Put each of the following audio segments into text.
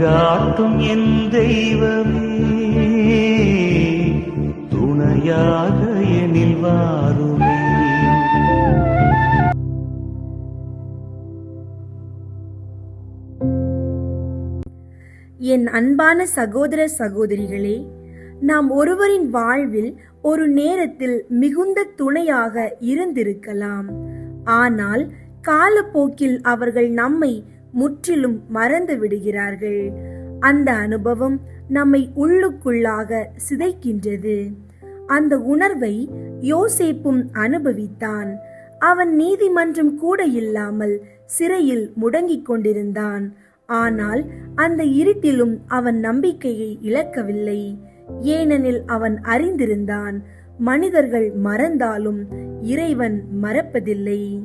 வழிகாட்டும் என் தெய்வமே துணையாக எனில் வாருமே. என் அன்பான சகோதர சகோதரிகளே நாம் ஒருவரின் வாழ்வில் ஒரு நேரத்தில் மிகுந்த துணையாக இருந்திருக்கலாம். ஆனால் காலப்போக்கில் அவர்கள் நம்மை முற்றிலும் மறந்து விடுகிறார்கள். அந்த அனுபவம் நம்மை உள்ளுக்குள்ளாக சிதைக்கின்றது. அந்த உணர்வை யோசேப்பும் அனுபவித்தான். அவன் நீதிமன்றம் கூட இல்லாமல் சிறையில் முடங்கிக் கொண்டிருந்தான். ஆனால் அந்த இருட்டிலும் அவன் நம்பிக்கையை இழக்கவில்லை. ஏனெனில் அவன் அறிந்திருந்தான் மனிதர்கள் மறந்தாலும் இறைவன் மறப்பதில்லை.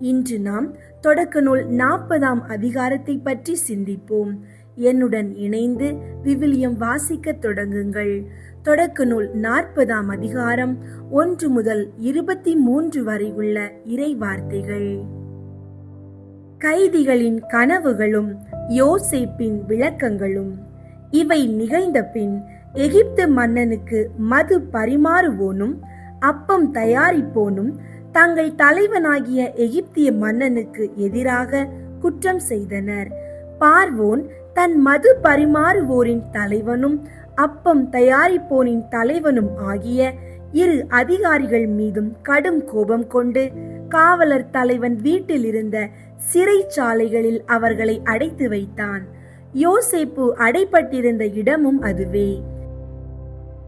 இன்று நாம் தொடக்க நூல் நாற்பதாம் அதிகாரத்தை பற்றி சிந்திப்போம். என்னுடன் இணைந்து விவிலியம் வாசிக்க தொடங்குங்கள். தொடக்க நூல் நாற்பதாம் அதிகாரம் ஒன்று முதல் இருபத்தி மூன்று வரை உள்ள இறை வார்த்தைகள். கைதிகளின் கனவுகளும் யோசேப்பின் விளக்கங்களும் இவை நிகழ்ந்த பின் எகிப்து மன்னனுக்கு மது பரிமாறுவோனும் அப்பம் தயாரிப்போனும் தங்கள் தலைவனாகிய எகிப்திய மன்னனுக்கு எதிராக குற்றம் செய்தனர். பார்வோன் தன் மது பரிமாறுவோரின் தலைவனும் அப்பம் தயாரிப்போனின் தலைவனும் ஆகிய இரு அதிகாரிகள் மீதும் கடும் கோபம் கொண்டு காவலர் தலைவன் வீட்டில் இருந்த சிறைச்சாலைகளில் அவர்களை அடைத்து வைத்தான். யோசேப்பு அடைப்பட்டிருந்த இடமும் அதுவே.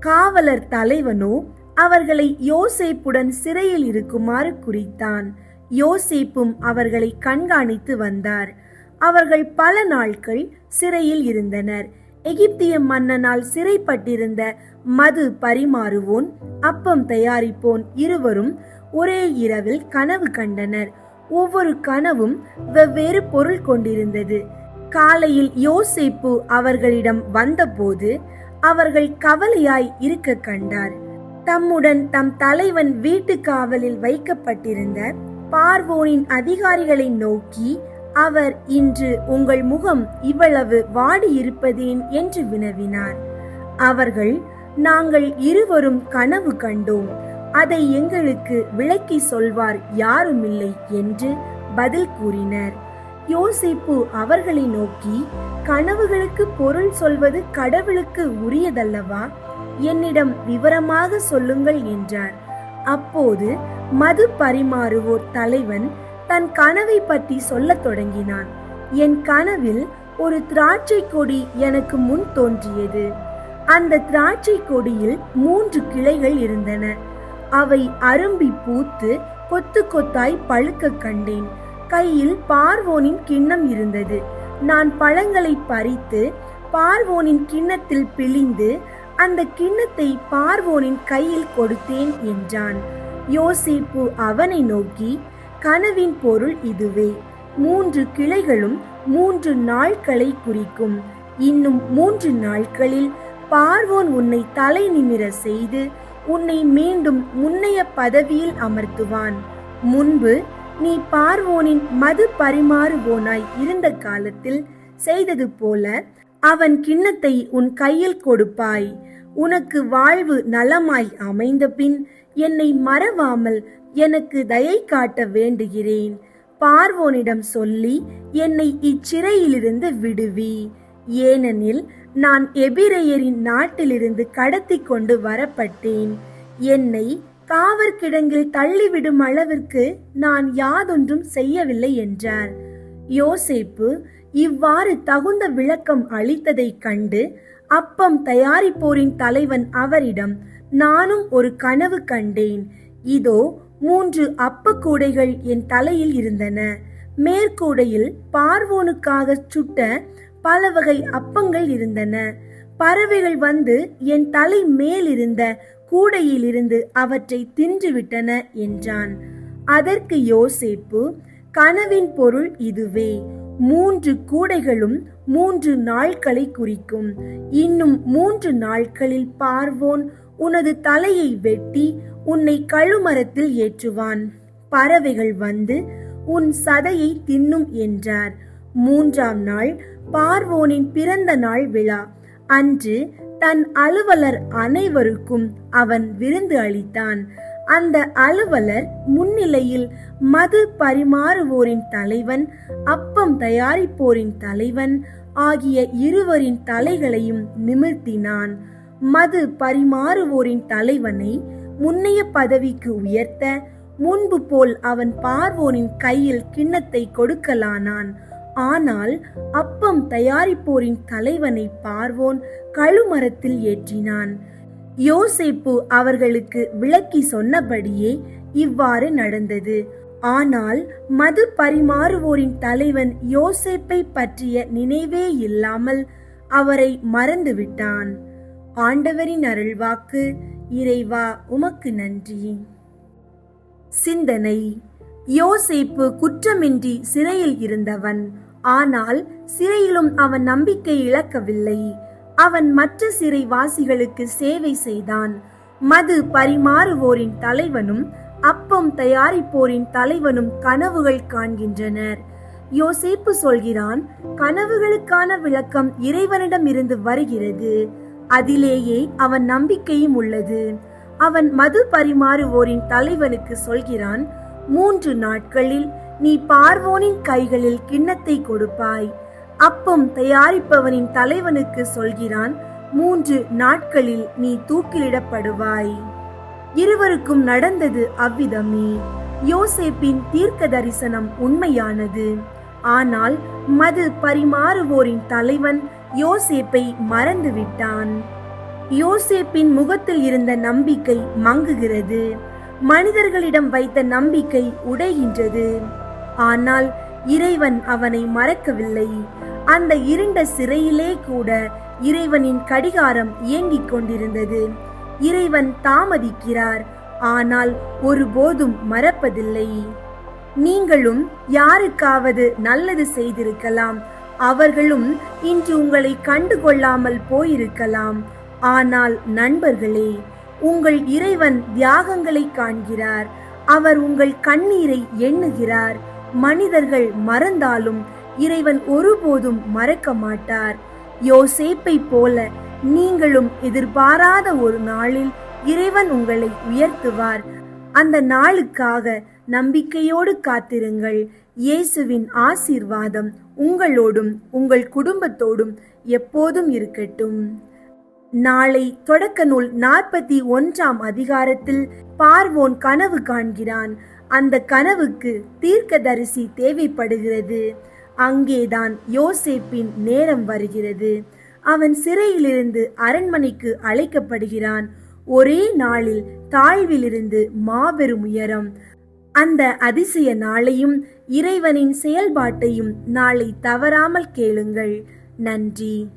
காவலர் தலைவனோ அவர்களை யோசேப்புடன் சிறையில் இருக்குமாறு குறித்தான். யோசேப்பும் அவர்களை கண்காணித்து வந்தார். அவர்கள் பல நாட்கள் சிறையில் இருந்தனர். எகிப்திய மன்னனால் சிறைப்பட்டிருந்த மது பரிமாறுவோன் அப்பம் தயாரிப்போன் இருவரும் ஒரே இரவில் கனவு கண்டனர். ஒவ்வொரு கனவும் வெவ்வேறு பொருள் கொண்டிருந்தது. காலையில் யோசிப்பு அவர்களிடம் வந்தபோது அவர்கள் கவலையாய் இருக்க கண்டார். தம்முடன் தம் தலைவன் வீட்டு காவலில் வைக்கப்பட்டிருந்த பார்வோனின் அதிகாரிகளை நோக்கி அவர் இன்று உங்கள் முகம் இவ்வளவு வாடி இருப்பதேன் என்று வினவினார். அவர்கள் நாங்கள் இருவரும் கனவு கண்டோம். அதை எங்களுக்கு விளக்கி சொல்வார் யாருமில்லை என்று பதில் கூறினர். யோசிப்பு அவர்களை நோக்கி கனவுகளுக்கு பொருள் சொல்வது கடவுளுக்கு உரியதல்லவா? என்னிடம் விவரமாக சொல்லுங்கள் என்றார். அப்போது மது பரிமாறுவோர் தலைவன் தன் கனவை பற்றி சொல்லத் தொடங்கினான். என் கனவில் ஒரு திராட்சை கொடி எனக்கு முன் தோன்றியது. அந்த திராட்சை கொடியில் மூன்று கிளைகள் இருந்தன. அவை அரும்பி பூத்து கொத்து கொத்தாய் பழுக்க கண்டேன். கையில் பார்வோனின் கிண்ணம் இருந்தது. நான் பழங்களை பறித்து பார்வோனின் கிண்ணத்தில் பிழிந்து அந்த கிண்ணத்தை பார்வோனின் கையில் கொடுத்தேன் என்றான். யோசிப்பு அவனை நோக்கி கனவின் பொருள் இதுவே. மூன்று கிளைகளும் மூன்று நாட்களை குறிக்கும். இன்னும் மூன்று நாட்களில் பார்வோன் உன்னை தலை நிமிர செய்து உன்னை மீண்டும் முன்னைய பதவியில் அமர்த்துவான். முன்பு நீ பார்வோனின் மது பரிமாறுவோனாய் இருந்த காலத்தில் செய்தது போல அவன் கிண்ணத்தை உன் கையில் கொடுப்பாய். உனக்கு வாழ்வு நலமாய் அமைந்த பின் என்னை மறவாமல் எனக்கு தயை காட்ட வேண்டுகிறேன். பார்வோனிடம் சொல்லி என்னை இச்சிறையிலிருந்து விடுவி. ஏனெனில் நான் எபிரேயரின் நாட்டிலிருந்து கடத்தி கொண்டு வரப்பட்டேன். என்னை காவற்கிடங்கில் தள்ளிவிடும் அளவிற்கு நான் யாதொன்றும் செய்யவில்லை என்றார். யோசேப்பு இவ்வாறு தகுந்த விளக்கம் அளித்ததைக் கண்டு அப்பம் தயாரிப்போரின் தலைவன் அவரிடம் நானும் ஒரு கனவு கண்டேன். இதோ மூன்று அப்ப கூடைகள் என் தலையில் இருந்தன. மேற்கூடையில் பார்வோனுக்காக சுட்ட பல வகை அப்பங்கள் இருந்தன. பறவைகள் வந்து என் தலை மேல் இருந்த கூடையிலிருந்து அவற்றை தின்றுவிட்டன என்றான். அதற்கு யோசேப்பு கனவின் பொருள் இதுவே. மூன்று கூடைகளும் மூன்று நாட்களை குறிக்கும். இன்னும் மூன்று நாட்களில் பார்வோன் உனது தலையை வெட்டி உன்னை கழுமரத்தில் ஏற்றுவான். பறவைகள் வந்து உன் சதையை தின்னும் என்றார். மூன்றாம் நாள் பார்வோனின் பிறந்த நாள் விழா. அன்று தன் அலுவலர் அனைவருக்கும் அவன் விருந்து அளித்தான். அந்த அலுவலர் முன்னிலையில் மது பரிமாறுவோரின் தலைவன் அப்பம் தயாரிப்போரின் தலைவன் ஆகிய இருவரின் தலைகளையும் நிமிர்த்தினான். மது பரிமாறுவோரின் தலைவனை முன்னைய பதவிக்கு உயர்த்த முன்பு போல் அவன் பார்வோனின் கையில் கிண்ணத்தை கொடுக்கலானான். ஆனால் அப்பம் தயாரிப்போரின் தலைவனை பார்வோன் கழுமரத்தில் ஏற்றினான். யோசேப்பு அவர்களுக்கு விளக்கி சொன்னபடியே இவ்வாறு நடந்தது. ஆனால் மது பரிமாறுவோரின் தலைவன் யோசேப்பை பற்றிய நினைவே இல்லாமல் அவரை மறந்துவிட்டான். ஆண்டவரின் அருள்வாக்கு இறைவா உமக்கு நன்றி. சிந்தனை. யோசேப்பு குற்றமின்றி சிறையில் இருந்தவன். ஆனால் சிறையிலும் அவன் நம்பிக்கை இழக்கவில்லை. அவன் மற்ற சிறைவாசிகளுக்கு சேவை செய்தான். மது பரிமாறுவோரின் தலைவனும் அப்பம் தயாரிப்போரின் தலைவனும் கனவுகள் காண்கின்றனர். யோசேப்பு சொல்கிறான் கனவுகளுக்கான விளக்கம் இறைவனிடம் இருந்து வருகிறது. அதிலேயே அவன் நம்பிக்கையும் உள்ளது. அவன் மது பரிமாறுவோரின் தலைவனுக்கு சொல்கிறான் மூன்று நாட்களில் நீ பார்வோனின் கைகளில் கிண்ணத்தை கொடுப்பாய். அப்பம் தயாரிப்பவனின் தலைவனுக்கு சொல்கிறான் மூன்று நாட்களில் நீ தூக்கிலிடப்படுவாய். இருவருக்கும் நடந்தது அவ்விதமே. யோசேப்பின் தீர்க்க தரிசனம் உண்மையானது. ஆனால் மது பரிமாறுவோரின் தலைவன் யோசேப்பை மறந்துவிட்டான். யோசேப்பின் முகத்தில் இருந்த நம்பிக்கை மங்குகிறது. மனிதர்களிடம் வைத்த நம்பிக்கை உடைகின்றது. ஆனால் இறைவன் அவனை மறக்கவில்லை. அந்த இருண்ட சிறையிலே கூட இறைவனின் கடிகாரம் இயங்கிக் கொண்டிருந்தது. இறைவன் தாமதிக்கிறார். ஆனால் ஒருபோதும் மறப்பதில்லை. நீங்களும் யாருக்காவது நல்லது செய்திருக்கலாம். அவர்களும் இன்று உங்களை கண்டுகொள்ளாமல் போயிருக்கலாம். ஆனால் நண்பர்களே உங்கள் இறைவன் தியாகங்களை காண்கிறார். அவர் உங்கள் கண்ணீரை எண்ணுகிறார். மனிதர்கள் மறந்தாலும் இறைவன் ஒருபோதும் மறக்க மாட்டார். யோசேப்பை போல நீங்களும் எதிர்பாராத ஒரு நாளில் இறைவன் உங்களை உயர்த்துவார். அந்த நாளுக்காக நம்பிக்கையோடு காத்திருங்கள். இயேசுவின் ஆசீர்வாதம் உங்களோடும் உங்கள் குடும்பத்தோடும் எப்போதும் இருக்கட்டும். நாளை தொடக்க நூல் நாற்பத்தி ஒன்றாம் அதிகாரத்தில் பார்வோன் கனவு காண்கிறான். அந்த கனவுக்கு தீர்க்கதரிசி தேவைப்படுகிறது. அங்கேதான் யோசேப்பின் நேரம் வருகிறது. அவன் சிறையிலிருந்து அரண்மனைக்கு அழைக்கப்படுகிறான். ஒரே நாளில் தாழ்விலிருந்து மாபெரும் உயரம். அந்த அதிசய நாளையும் இறைவனின் செயல்பாட்டையும் நாளை தவறாமல் கேளுங்கள். நன்றி.